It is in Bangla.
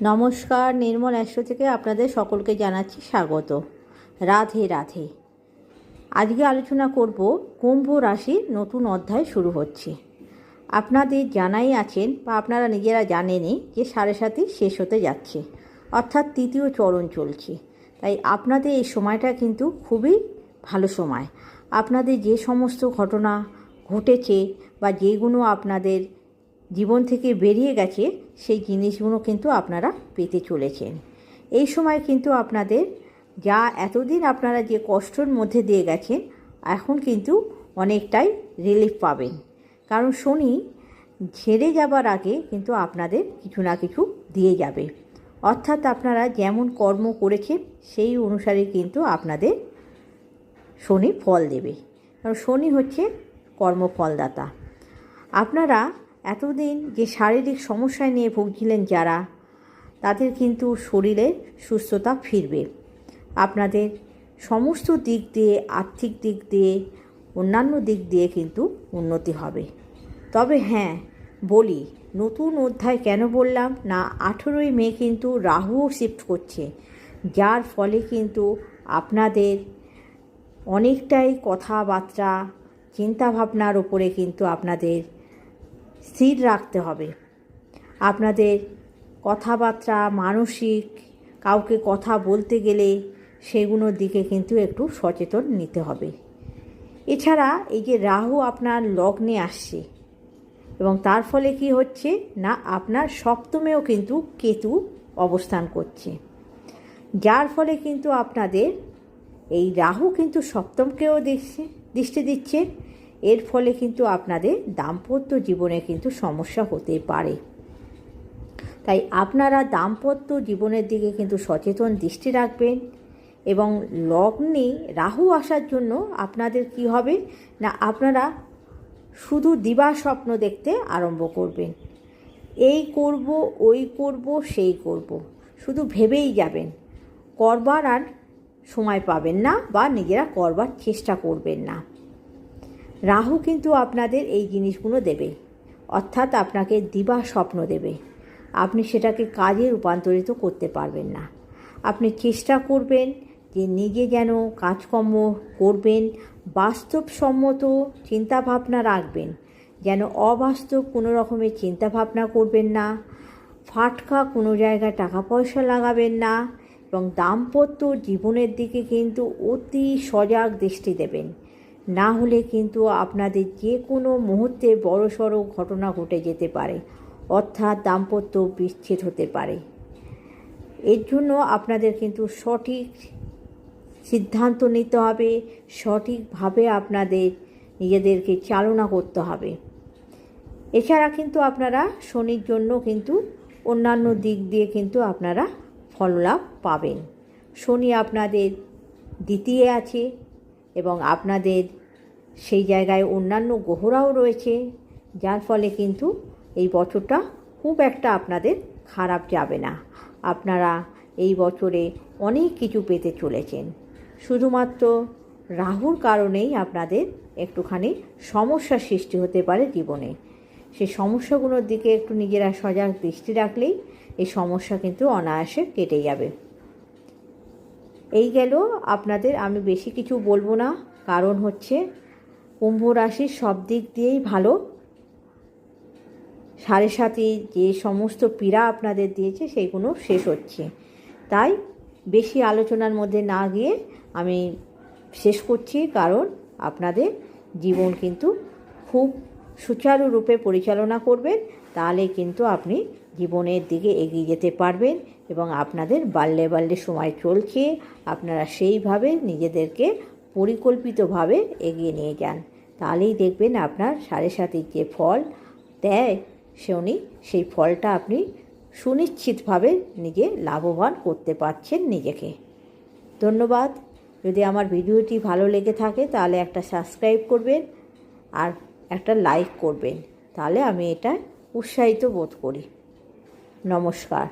নমস্কার, নির্মল অ্যাস্ট্রো থেকে আপনাদের সকলকে জানাচ্ছি স্বাগত। রাধে রাধে। আজকে আলোচনা করব কুম্ভ রাশির নতুন অধ্যায় শুরু হচ্ছে। আপনাদের জানাই আছেন বা আপনারা নিজেরা জানেনই যে সাড়ে সাতই শেষ হতে যাচ্ছে, অর্থাৎ তৃতীয় চরণ চলছে। তাই আপনাদের এই সময়টা কিন্তু খুবই ভালো সময়। আপনাদের যে সমস্ত ঘটনা ঘটেছে বা যেগুলো আপনাদের জীবন থেকে বেরিয়ে গেছে, সেই জিনিসগুলো কিন্তু আপনারা পেতে চলেছেন। এই সময় কিন্তু আপনাদের যা এতদিন আপনারা যে কষ্টর মধ্যে দিয়ে গেছেন, এখন কিন্তু অনেকটাই রিলিফ পাবেন। কারণ শনি ছেড়ে যাবার আগে কিন্তু আপনাদের কিছু না কিছু দিয়ে যাবে। অর্থাৎ আপনারা যেমন কর্ম করেছেন, সেই অনুসারে কিন্তু আপনাদের শনি ফল দেবে। কারণ শনি হচ্ছে কর্মফলদাতা। আপনারা এতদিন যে শারীরিক সমস্যায় নিয়ে ভুগছিলেন যারা, তাদের কিন্তু শরীরে সুস্থতা ফিরবে। আপনাদের সমস্ত দিক দিয়ে, আর্থিক দিক দিয়ে, অন্যান্য দিক দিয়ে কিন্তু উন্নতি হবে। তবে হ্যাঁ বলি, নতুন অধ্যায় কেন বললাম না, আঠেরোই মে কিন্তু রাহুও শিফট করছে, যার ফলে কিন্তু আপনাদের অনেকটাই কথাবার্তা, চিন্তাভাবনার ওপরে কিন্তু আপনাদের স্থির রাখতে হবে। আপনাদের কথাবার্তা, মানসিক, কাউকে কথা বলতে গেলে সেগুলোর দিকে কিন্তু একটু সচেতন নিতে হবে। এছাড়া এই যে রাহু আপনার লগ্নে আসছে এবং তার ফলে কি হচ্ছে না, আপনার সপ্তমেও কিন্তু কেতু অবস্থান করছে। যার ফলে কিন্তু আপনাদের এই রাহু কিন্তু সপ্তমকেও দেখছে দৃষ্টি দিচ্ছে। এর ফলে কিন্তু আপনাদের দাম্পত্য জীবনে কিন্তু সমস্যা হতে পারে। তাই আপনারা দাম্পত্য জীবনের দিকে কিন্তু সচেতন দৃষ্টি রাখবেন এবং লগ্নে রাহু আসার জন্য আপনাদের কি হবে না আপনারা শুধু দিবা স্বপ্ন দেখতে আরম্ভ করবেন। এই করব, ওই করব, সেই করব। শুধু ভেবেই যাবেন। করবার আর সময় পাবেন না বা নিজেরা করবার চেষ্টা করবেন না। রাহু কিন্তু আপনাদের এই জিনিসগুলো দেবে। অর্থাৎ আপনাকে দিবা স্বপ্ন দেবে। আপনি সেটাকে কাজে রূপান্তরিত করতে পারবেন না। আপনি চেষ্টা করবেন যে নিজে যেন কাজকর্ম করবেন, বাস্তবসম্মত চিন্তাভাবনা রাখবেন, যেন অবাস্তব কোনো রকমের চিন্তাভাবনা করবেন না, ফাটকা কোনো জায়গায় টাকা পয়সা লাগাবেন না এবং দাম্পত্য জীবনের দিকে কিন্তু অতি সজাগ দৃষ্টি দেবেন। না হলে কিন্তু আপনাদের যে কোনো মুহূর্তে বড়সড় ঘটনা ঘটে যেতে পারে, অর্থাৎ দাম্পত্য বিচ্ছেদ হতে পারে। এর জন্য আপনাদের কিন্তু সঠিক সিদ্ধান্ত নিতে হবে, সঠিকভাবে আপনাদের নিজেদেরকে চালনা করতে হবে। এছাড়া কিন্তু আপনারা শনির জন্য কিন্তু অন্যান্য দিক দিয়ে কিন্তু আপনারা ফললাভ পাবেন। শনি আপনাদের দ্বিতীয় আছে এবং আপনাদের সেই জায়গায় অন্যান্য গ্রহরাও রয়েছে, যার ফলে কিন্তু এই বছরটা খুব একটা আপনাদের খারাপ যাবে না। আপনারা এই বছরে অনেক কিছু পেতে চলেছেন। শুধুমাত্র রাহুর কারণেই আপনাদের একটুখানি সমস্যার সৃষ্টি হতে পারে জীবনে। সেই সমস্যাগুলোর দিকে একটু নিজেরা সজাগ দৃষ্টি রাখলেই এই সমস্যা কিন্তু অনায়াসে কেটে যাবে। এই গেল। আপনাদের আমি বেশি কিছু বলব না। কারণ হচ্ছে, কুম্ভ রাশির সব দিক দিয়েই ভালো। সাড়ে সাথে যে সমস্ত পীড়া আপনাদের দিয়েছে সেইগুলো শেষ হচ্ছে। তাই বেশি আলোচনার মধ্যে না গিয়ে আমি শেষ করছি। কারণ আপনাদের জীবন কিন্তু খুব সুচারুরূপে পরিচালনা করবেন, তাহলে কিন্তু আপনি জীবনের দিকে এগিয়ে যেতে পারবেন এবং আপনাদের বাল্যে বাল্যে সময় চলছে, আপনারা সেইভাবে নিজেদেরকে পরিকল্পিতভাবে এগিয়ে নিয়ে যান। তাহলেই দেখবেন আপনার সাড়ে সাতির যে ফল দেয় সে উনি সেই ফলটা আপনি সুনিশ্চিতভাবে নিজে লাভবান করতে পারছেন নিজেকে। ধন্যবাদ। যদি আমার ভিডিওটি ভালো লেগে থাকে, তাহলে একটা সাবস্ক্রাইব করবেন। আর একটা লাইক করবেন। তাহলে আমি এটা উৎসাহিত বোধ করি। নমস্কার।